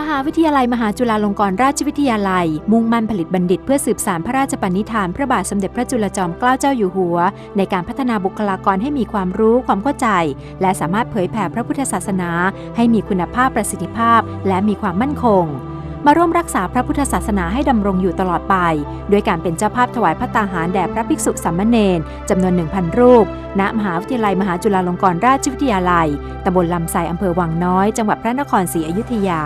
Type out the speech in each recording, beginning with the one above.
มหาวิทยาลัยมหาจุฬาลงกรณราชวิทยาลัย มุ่งมั่นผลิตบัณฑิตเพื่อสืบสานพระราชปณิธาน พระบาทสมเด็จพระจุลจอมเกล้าเจ้าอยู่หัว ในการพัฒนาบุคลากรให้มีความรู้ความเข้าใจ และสามารถเผยแผ่พระพุทธศาสนา ให้มีคุณภาพประสิทธิภาพ และมีความมั่นคงมาร่วมรักษาพระพุทธศาสนาให้ดำรงอยู่ตลอดไป ด้วยการเป็นเจ้าภาพถวายพระตาหารแด่พระภิกษุสามเณรจำนวน 1,000 รูป ณ มหาวิทยาลัยมหาจุฬาลงกรณราชวิทยาลัย ตำบลลำไทรอำเภอวังน้อย จังหวัดพระนครศรีอยุธยา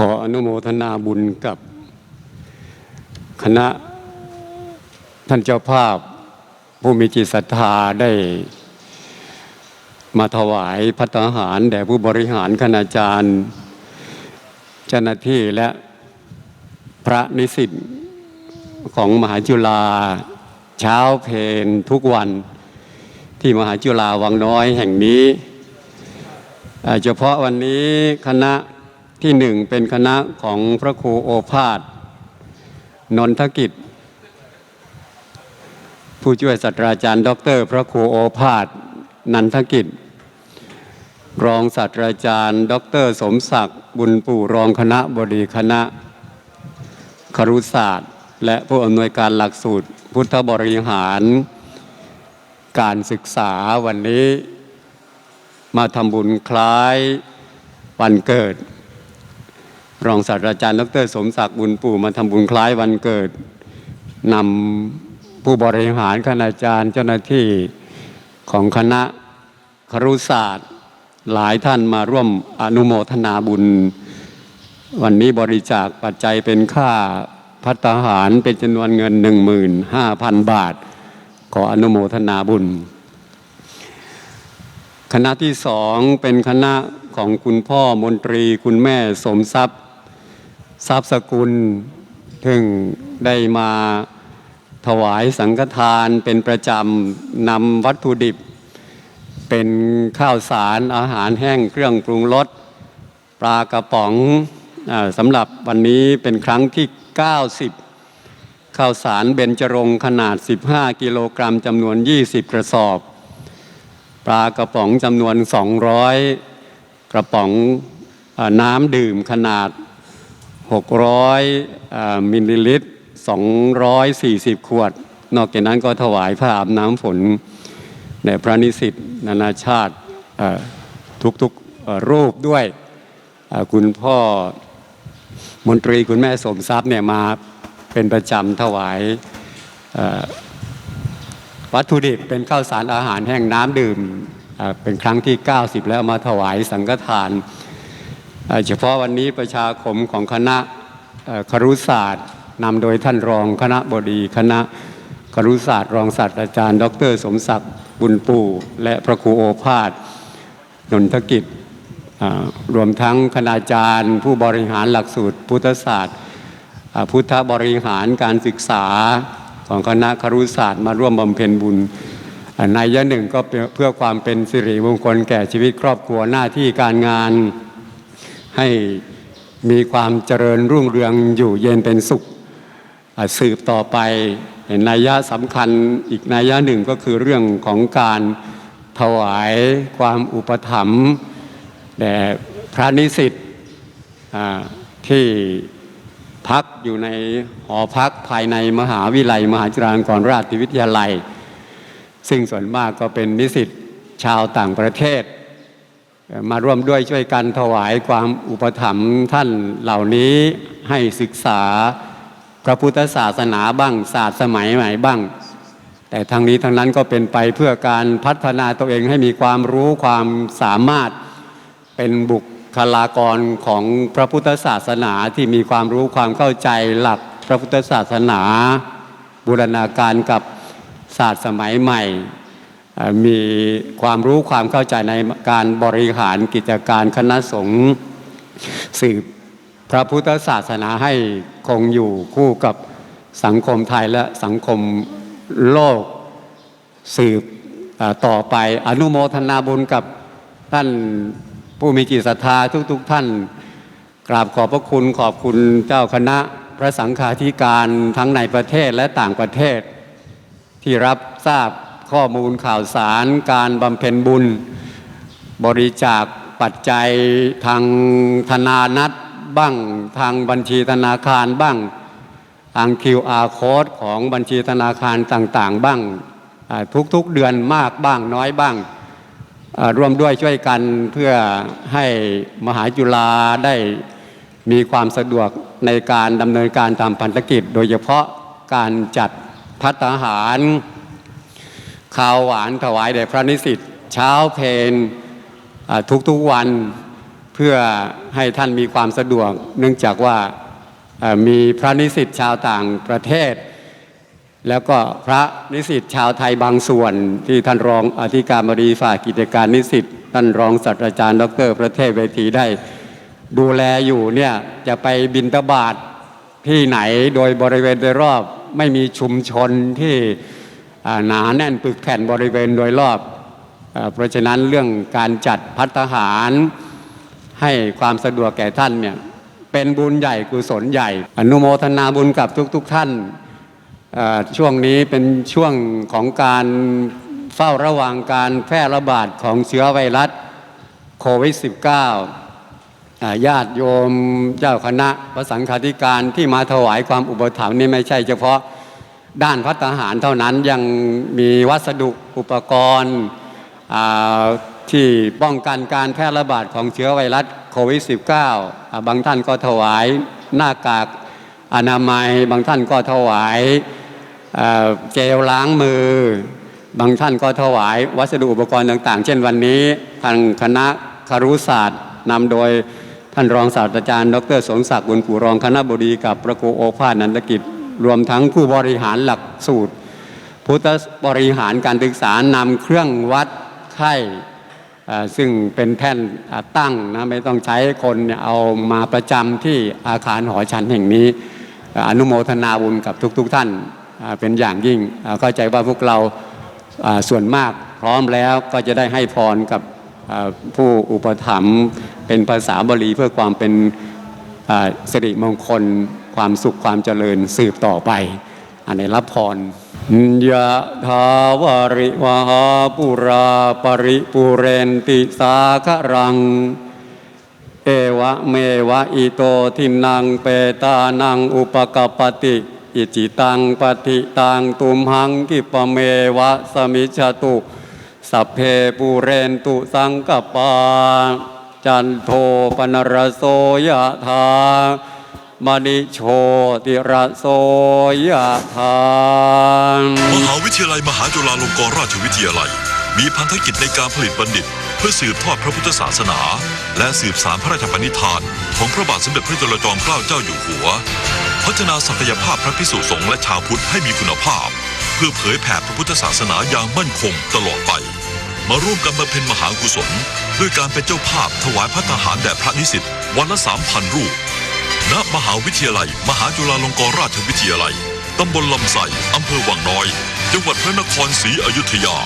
ขออนุโมทนาบุญกับคณะท่านเจ้าภาพผู้มีจิตศรัทธาได้มาถวายพัตตาหารแด่ผู้บริหารคณาจารย์เจ้าหน้าที่และพระนิสิตของมหาจุฬาเช้าเพนทุกวันที่มหาจุฬาวังน้อยแห่งนี้เฉพาะวันนี้คณะ ที่หนึ่งเป็นคณะของพระครูโอภาสนนทกิจ ผู้ช่วยศาสตราจารย์ ดร พระครูโอภาสนันทกิจ รองศาสตราจารย์ ดร สมศักดิ์บุญปู่รองคณะบดีคณะครุศาสตร์ และผู้อำนวยการหลักสูตร พุทธบริหาร การศึกษาวันนี้มาทำบุญคล้ายวันเกิด รองศาสตราจารย์ดรสมศักดิ์บุญปู่มาทำบุญคล้ายวันเกิดนำผู้บริหารคณาจารย์เจ้าหน้าที่ของคณะครุศาสตร์ หลายท่านมาร่วมอนุโมทนาบุญ วันนี้บริจาคปัจจัยเป็นค่าพัตตาหารเป็นจำนวนเงิน 15,000 บาท ขออนุโมทนาบุญ คณะที่สองเป็นคณะของคุณพ่อมนตรีคุณแม่สมทรัพย์ ทรัพย์สกุลถึงได้มาถวายสังฆทานเป็นประจำนำวัตถุดิบ เป็นข้าวสารอาหารแห้งเครื่องปรุงรสปลากระป๋องอสำหรับวันนี้เป็นครั้งที่ 90 ข้าวสารเบญจรงขนาด 15 กิโลกรัมจำนวน 20 กระสอบ ปลากระป๋องจำนวน 200 กระป๋องอน้ำดื่มขนาด 600มิลลิลิตร 240 ขวด นอกจากนั้นก็ถวายผ้าอาบน้ำฝนแด่พระนิสิตนานาชาติทุกๆรูปด้วยคุณพ่อมนตรีคุณแม่สมทรัพย์เนี่ยมาเป็นประจำถวายวัตถุดิบเป็นข้าวสารอาหารแห้งน้ำดื่มเป็นครั้งที่ 90 แล้วมาถวายสังฆทาน เฉพาะวันนี้ประชาคมของคณะครุศาสตร์นำโดยท่านรองคณะบดีคณะครุศาสตร์ รองศาสตราจารย์ ดร สมศักดิ์บุญปู่และพระครูโอภาสนนทกิจรวมทั้งคณาจารย์ ผู้บริหารหลักสูตร พุทธศาสตร์ พุทธบริหารการศึกษาของคณะครุศาสตร์มาร่วมบำเพ็ญบุญในยะหนึ่งก็เพื่อความเป็นสิริมงคลแก่ชีวิตครอบครัวหน้าที่การงาน ให้มีความเจริญรุ่งเรืองอยู่เย็นเป็นสุข สืบต่อไปเห็นนัยยะสำคัญอีกนัยยะหนึ่งก็คือเรื่องของการถวายความอุปถัมภ์แด่พระนิสิตที่พักอยู่ในหอพักภายในมหาวิทยาลัย มหาจุฬาลงกรณราชวิทยาลัย ซึ่งส่วนมากก็เป็นนิสิตชาวต่างประเทศ มาร่วมด้วยช่วยกันถวายความอุปถัมภ์ท่านเหล่านี้ให้ศึกษาพระพุทธศาสนาบ้างศาสตร์สมัยใหม่บ้าง แต่ทั้งนี้ทั้งนั้นก็เป็นไปเพื่อการพัฒนาตัวเองให้มีความรู้ความสามารถเป็นบุคลากรของพระพุทธศาสนาที่มีความรู้ความเข้าใจหลักพระพุทธศาสนา บูรณาการกับศาสตร์สมัยใหม่ มีความรู้ความเข้าใจในการบริหารกิจการคณะสงฆ์สืบพระพุทธศาสนาให้คงอยู่คู่กับสังคมไทยและสังคมโลกสืบต่อไปอนุโมทนาบุญกับท่านผู้มีจิตศรัทธาทุกๆทท่าน กราบขอบพระคุณขอบคุณเจ้าคณะพระสังฆาธิการทั้งในประเทศและต่างประเทศที่รับทราบ ข้อมูลข่าวสารการบำเพ็ญบุญ บริจาคปัจจัยทางธนานัตบ้างทางบัญชีธนาคารบ้าง ทาง QR code ของบัญชีธนาคารต่าง ๆ บ้างทุกๆเดือนมากบ้างน้อยบ้างร่วมด้วยช่วยกันเพื่อให้มหาจุฬาได้มีความสะดวกในการดำเนินการตามพันธกิจ โดยเฉพาะการจัดพัตตาหาร ข้าวหวานถวายแด่พระนิสิตเช้าเพนทุกๆวันเพื่อให้ท่านมีความสะดวก เนื่องจากว่ามีพระนิสิตชาวต่างประเทศ แล้วก็พระนิสิตชาวไทยบางส่วนที่ท่านรองอธิการบดีฝ่ายกิจการนิสิตท่านรองศาสตราจารย์ ดร ประเทศเวทีได้ ดูแลอยู่เนี่ยจะไปบินตบาทที่ไหนโดยบริเวณโดยรอบไม่มีชุมชนที่ หนาแน่นปึกแผ่นบริเวณโดยรอบ เพราะฉะนั้นเรื่องการจัดพัฒหารให้ความสะดวกแก่ท่านเนี่ยเป็นบุญใหญ่กุศลใหญ่ อนุโมทนาบุญกับทุกๆทท่านช่วงนี้เป็นช่วงของการเฝ้าระวังการแพร่ระบาดของเชื้อไวรัสโควิด -19 อ่าญาติโยมเจ้าคณะพระสังฆาธิการที่มาถวายความอุปถัมภ์นี่ไม่ใช่เฉพาะ ด้านพัฒหารเท่านั้นยังมีวัสดุอุปกรณ์ที่ป้องกันการแพร่ระบาดของเชื้อไวรัสโควิด -19 อ่าบางท่านก็ถวายหน้ากากอนามัย บางท่านก็ถวายเจลล้างมือ บางท่านก็ถวายวัสดุอุปกรณ์ต่าง ๆ เช่นวันนี้ทางคณะคารุศาสตร์นำโดยท่านรองศาสตราจารย์ ดรสมศักดิ์บุญกูรองคณะบดีกับพระครูโอภาสนันตกิจ รวมทั้งผู้บริหารหลักสูตร พุทธบริหารการศึกษานำเครื่องวัดไข่ซึ่งเป็นแท่นตั้งนะไม่ต้องใช้คนเอามาประจำที่อาคารหอฉันแห่งนี้ อนุโมทนาบุญกับทุกๆทท่านเป็นอย่างยิ่งเข้าใจว่าพวกเราส่วนมากพร้อมแล้วก็จะได้ให้พรกับผู้อุปถัมภ์เป็นภาษาบาลีเพื่อความเป็นสิริมงคล ความสุขความเจริญสืบต่อไป อันในรับพรยะทาวาริวหาปุราปริปุเรนติสาครัง เอวะเมวะอิโตทินังเปตานังอุปกปปติอิจิตังปฏิตังตุมหังกิปเมวะสมิจฉตุสัพเพปูเรนตุสังกปา จันโทปนรโสยะธา มณิโชติระโสยะธามหาวิทยาลัยมหาจุฬาลงกรณราชวิทยาลัย มีพันธกิจในการผลิตบัณฑิต เพื่อสืบทอดพระพุทธศาสนา และสืบสารพระราชปณิธาน ของพระบาทสมเด็จพระจุลจอมเกล้าเจ้าอยู่หัว พัฒนาศักยภาพพระพิสุสงฆ์และชาวพุทธให้มีคุณภาพ เพื่อเผยแผ่พระพุทธศาสนาอย่างมั่นคงตลอดไป มาร่วมกันบำเพ็ญมหากุศล ด้วยการเป็นเจ้าภาพถวายพระทหารแด่พระนิสิตวันละสามพันรูป ณมหาวิทยาลัย มหาจุฬาลงกรณราชวิทยาลัย ตำบลลำไส้อำเภอวังน้อย จังหวัดพระนครศรีอยุธยา